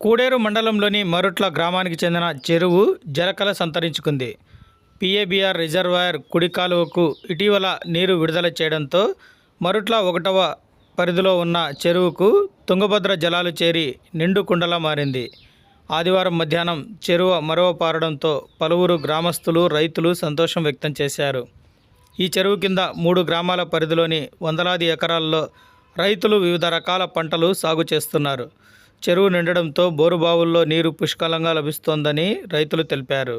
కూడేరు మండలంలోని మరుట్ల గ్రామానికి చెందిన చెరువు జలకల సంతరించుకుంది. పిఏబిఆర్ రిజర్వాయర్ కుడి కాలువకు ఇటీవల నీరు విడుదల చేయడంతో మరుట్ల ఒకటవ పరిధిలో ఉన్న చెరువుకు తుంగభద్ర జలాలు చేరి నిండు కుండలా మారింది. ఆదివారం మధ్యాహ్నం చెరువు మరవ పారడంతో పలువురు గ్రామస్తులు రైతులు సంతోషం వ్యక్తం చేశారు. ఈ చెరువు కింద మూడు గ్రామాల పరిధిలోని వందలాది ఎకరాల్లో రైతులు వివిధ రకాల పంటలు సాగు చేస్తున్నారు. చెరువు నిండడంతో బోరుబావుల్లో నీరు పుష్కలంగా లభిస్తోందని రైతులు తెలిపారు.